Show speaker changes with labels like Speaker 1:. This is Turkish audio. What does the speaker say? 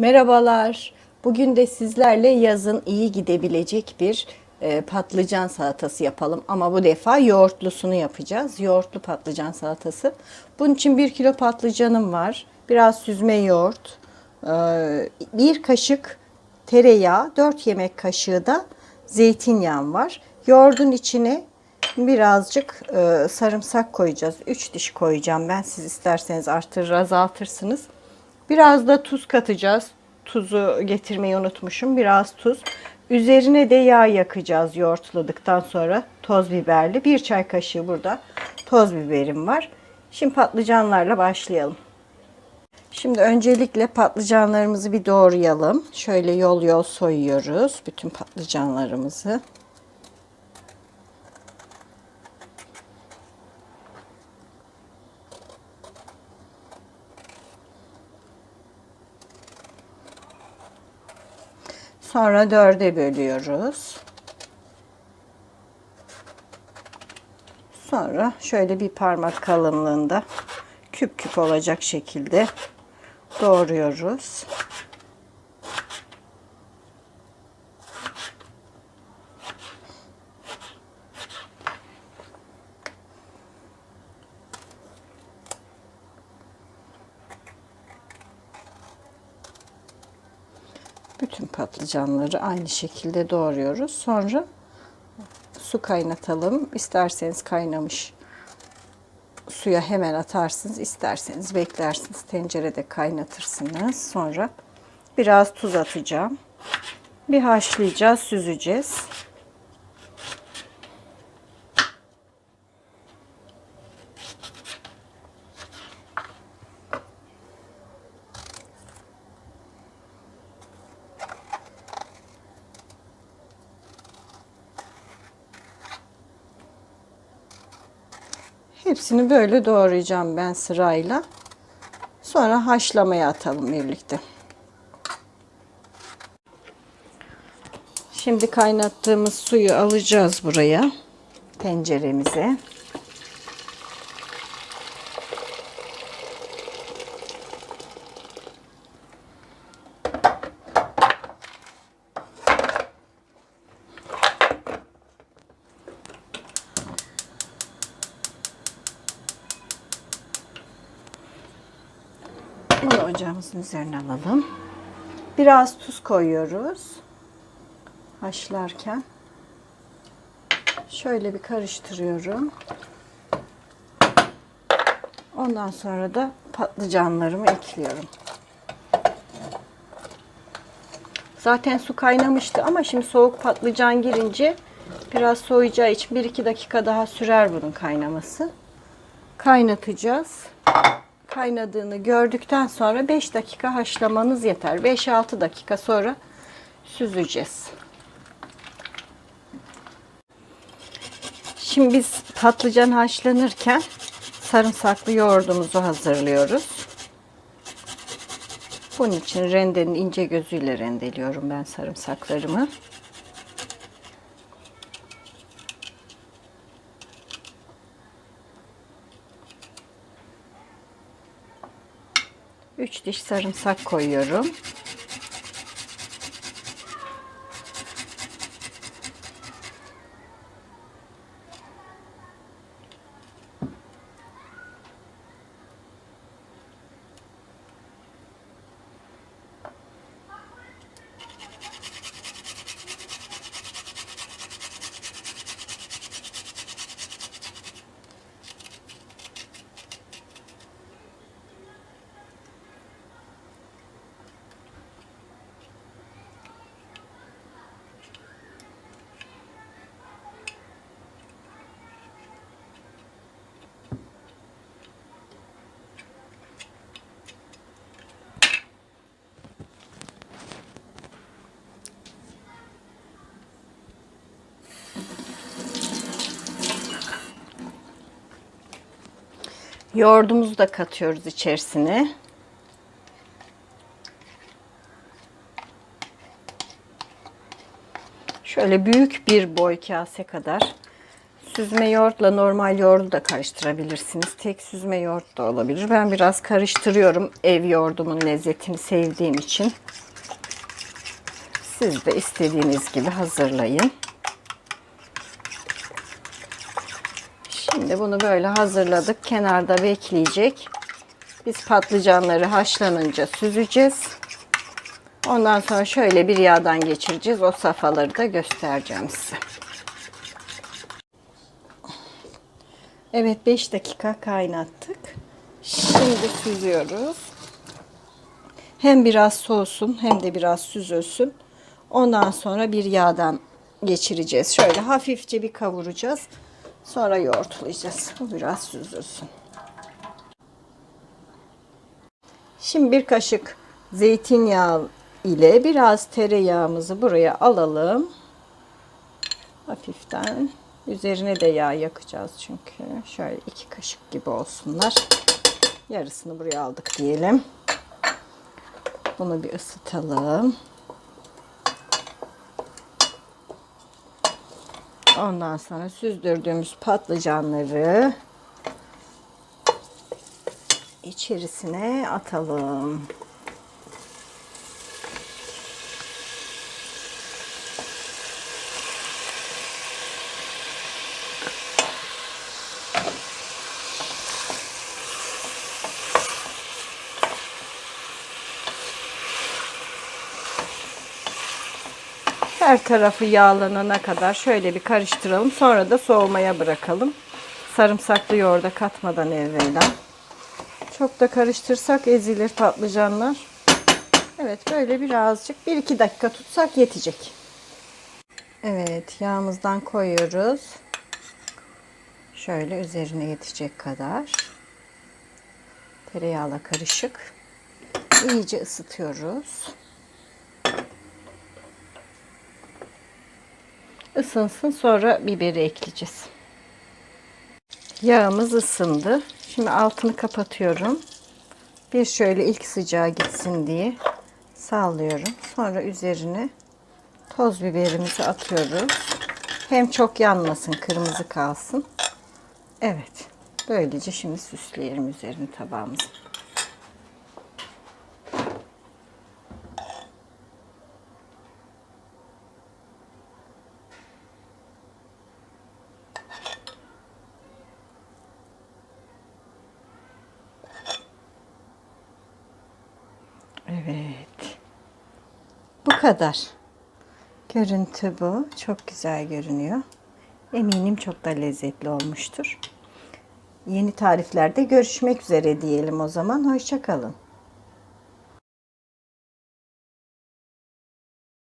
Speaker 1: Merhabalar. Bugün de sizlerle yazın iyi gidebilecek bir e, patlıcan salatası yapalım. Ama bu defa yoğurtlusunu yapacağız. Yoğurtlu patlıcan salatası. Bunun için 1 kilo patlıcanım var. Biraz süzme yoğurt. e, bir kaşık tereyağı, 4 yemek kaşığı da zeytinyağım var. Yoğurdun içine birazcık e, sarımsak koyacağız. 3 diş koyacağım ben. Siz isterseniz artırır azaltırsınız. Biraz da tuz katacağız. Tuzu getirmeyi unutmuşum. Biraz tuz. Üzerine de yağ yakacağız yoğurtladıktan sonra. Toz biberli. Bir çay kaşığı burada toz biberim var. Şimdi patlıcanlarla başlayalım. Şimdi öncelikle patlıcanlarımızı bir doğrayalım. Şöyle yol yol soyuyoruz bütün patlıcanlarımızı. Sonra dörde bölüyoruz. Sonra şöyle bir parmak kalınlığında küp küp olacak şekilde doğruyoruz. Bütün patlıcanları aynı şekilde doğruyoruz. Sonra su kaynatalım. İsterseniz kaynamış suya hemen atarsınız. İsterseniz beklersiniz. Tencerede kaynatırsınız. Sonra biraz tuz atacağım. Bir haşlayacağız, süzeceğiz. Hepsini böyle doğrayacağım ben sırayla. Sonra haşlamaya atalım birlikte. Şimdi kaynattığımız suyu alacağız buraya. Tenceremize. Bunu ocağımızın üzerine alalım. Biraz tuz koyuyoruz. Haşlarken. Şöyle bir karıştırıyorum. Ondan sonra da patlıcanlarımı ekliyorum. Zaten su kaynamıştı ama şimdi soğuk patlıcan girince biraz soğuyacağı için 1-2 dakika daha sürer bunun kaynaması. Kaynatacağız kaynadığını gördükten sonra 5 dakika haşlamanız yeter. 5-6 dakika sonra süzeceğiz. Şimdi biz patlıcan haşlanırken sarımsaklı yoğurdumuzu hazırlıyoruz. Bunun için rendenin ince gözüyle rendeliyorum ben sarımsaklarımı. Üç diş sarımsak koyuyorum. Yoğurdumuzu da katıyoruz içerisine. Şöyle büyük bir boy kase kadar süzme yoğurtla normal yoğurdu da karıştırabilirsiniz. Tek süzme yoğurt da olabilir. Ben biraz karıştırıyorum ev yoğurdumun lezzetini sevdiğim için. Siz de istediğiniz gibi hazırlayın. Şimdi bunu böyle hazırladık. Kenarda bekleyecek. Biz patlıcanları haşlanınca süzeceğiz. Ondan sonra şöyle bir yağdan geçireceğiz. O safhaları da göstereceğim size. Evet 5 dakika kaynattık. Şimdi süzüyoruz. Hem biraz soğusun hem de biraz süzülsün. Ondan sonra bir yağdan geçireceğiz. Şöyle hafifçe bir kavuracağız. Sonra yoğurtlayacağız. Bu biraz süzülsün. Şimdi bir kaşık zeytinyağı ile biraz tereyağımızı buraya alalım. Hafiften. Üzerine de yağ yakacağız çünkü. Şöyle iki kaşık gibi olsunlar. Yarısını buraya aldık diyelim. Bunu bir ısıtalım. Ondan sonra süzdürdüğümüz patlıcanları içerisine atalım. Her tarafı yağlanana kadar şöyle bir karıştıralım. Sonra da soğumaya bırakalım. Sarımsaklı yoğurda katmadan evvelden. Çok da karıştırsak ezilir patlıcanlar. Evet böyle birazcık 1-2 dakika tutsak yetecek. Evet yağımızdan koyuyoruz. Şöyle üzerine yetecek kadar. Tereyağla karışık. İyice ısıtıyoruz. Isınsın sonra biberi ekleyeceğiz. Yağımız ısındı. Şimdi altını kapatıyorum. Bir şöyle ilk sıcağı gitsin diye sallıyorum. Sonra üzerine toz biberimizi atıyoruz. Hem çok yanmasın, kırmızı kalsın. Evet. Böylece şimdi süsleyelim üzerini tabağımızı. Evet. Bu kadar. Görüntü bu. Çok güzel görünüyor. Eminim çok da lezzetli olmuştur. Yeni tariflerde görüşmek üzere diyelim o zaman. Hoşçakalın.